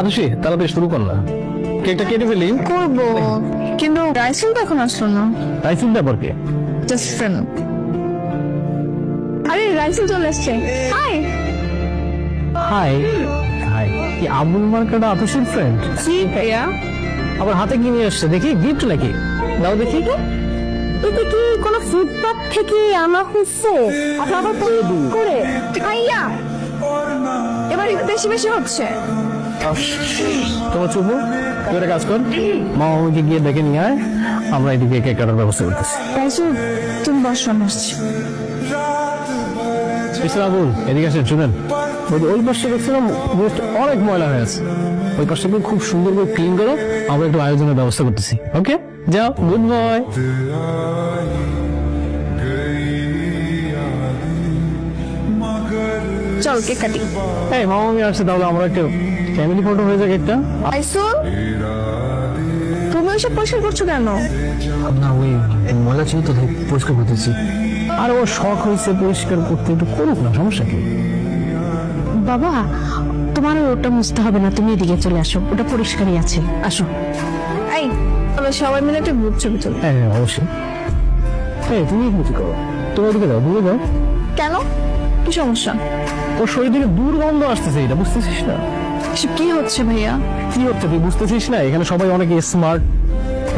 আদর্শী তাড়াতাড়ি শুরু কর না কেকটা কেটে ফেলি। করব কিন্তু রাইসুল তো এখন আসলো না। রাইসিং ব্যাপার কে? জাস্ট ফ্রেন্ড আরে রাইসুল চলে এসছে। হাই হাই হাই কি আবুল মার্কাটা আদর্শের ফ্রেন্ড জি ভাইয়া। আবার হাতে কি নিয়ে আসছে? দেখি গিফট নাকি? দাও দেখি। এটা? কি কোনো ফুটপাথ থেকে আনা হচ্ছে আপনার করে। ভাইয়া এবার বেশি বেশি হচ্ছে। তোমার চুপু তুই একটা কাজ কর। মা আমাকে গিয়ে দেখে নিয়ে আয় আমরা এদিকে কেক কাটার ব্যবস্থা করতেছি। রাইসুল তুমি বসো আমি আসছি। এদিকে আসেন শুনেন। ওই ওই পাশে দেখছিলাম অনেক ময়লা হয়ে আছে। ওই পাশটাকে খুব সুন্দর করে ক্লিন করো আমরা একটু আয়োজনের ব্যবস্থা করতেছি। ওকে যাও গুড বয় চল কেক কাটি। এই মামা আমি আসছে তাহলে আমরা একটা ফ্যামিলি ফটো হয়ে যাক একটা রাইসুল তুমি ওইসব পরিষ্কার করছ কেন? না ওই ময়লা ছিল তো পরিষ্কার করতেছি। আর ও শখ হয়েছে পরিষ্কার করতে একটু করুক না সমস্যা কি? বাবা তোমার ওটা মুছতে হবে না তুমি এদিকে চলে আসো ওটা পরিষ্কারই আছে আসো। এই তবে সবাই মিলে একটা গ্রুপ ছবি তুলি। হ্যাঁ অবশ্যই। এই তুমি কি করো? তুমি ওদিকে যাও দূরে যাও। কেন? কি সমস্যা? ওর শরীর থেকে দুর্গন্ধ আসতেছে এটা বুঝতেছিস না? এসব কি হচ্ছে ভাইয়া? কি হচ্ছে তুই বুঝতেছিস না? এখানে সবাই অনেক স্মার্ট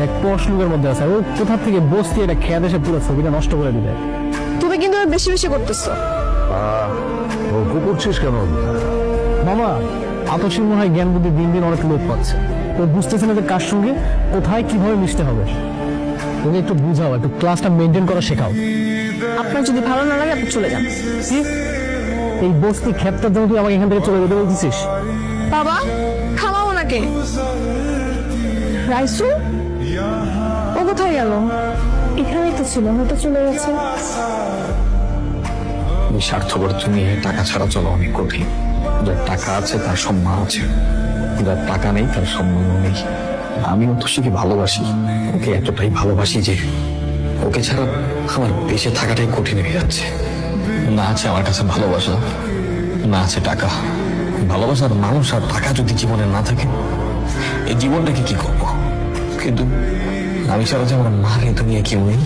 এক পশ লোকের মধ্যে আছে। ও কোথা থেকে বসতি এটা খেয়াল এসে পুরো ছবিটা নষ্ট করে দিবে। তুমি কিন্তু বেশি বেশি করতেছো। গল্প করছিস কেন? মামা আতসীর মনে হয় জ্ঞান বুদ্ধি দিন দিন অনেক লোক পাচ্ছে। ও বুঝতেছে না যে কার সঙ্গে কোথায় কীভাবে মিশতে হবে। তুমি একটু বুঝাও একটু ক্লাসটা মেনটেন করা শেখাও। আপনার যদি ভালো না লাগে আপনি চলে যান। এই বস্তি ক্ষেতটার জন্য তুই আমাকে এখান থেকে চলে যেতে বলতেছিস? বাবা থামাও ওনাকে। রাইসু ও কোথায় গেল? এখানেই তো ছিল হয়তো চলে গেছে। স্বার্থপর তুমি টাকা ছাড়া চলো অনেক কঠিন। যার টাকা আছে তার সম্মান আছে। যার টাকা নেই তার সম্মানও নেই। আমি অতসীকে ভালোবাসি ওকে এতটাই ভালোবাসি যে ওকে ছাড়া আমার বেঁচে থাকাটাই কঠিন হয়ে যাচ্ছে। না আছে আমার কাছে ভালোবাসা, না আছে টাকা। ভালোবাসার মানুষ আর টাকা যদি জীবনে না থাকে, এই জীবনটাকে কি করব? কিন্তু আমি ছাড়া যে আমার মার রে দুনিয়া কেউ নেই।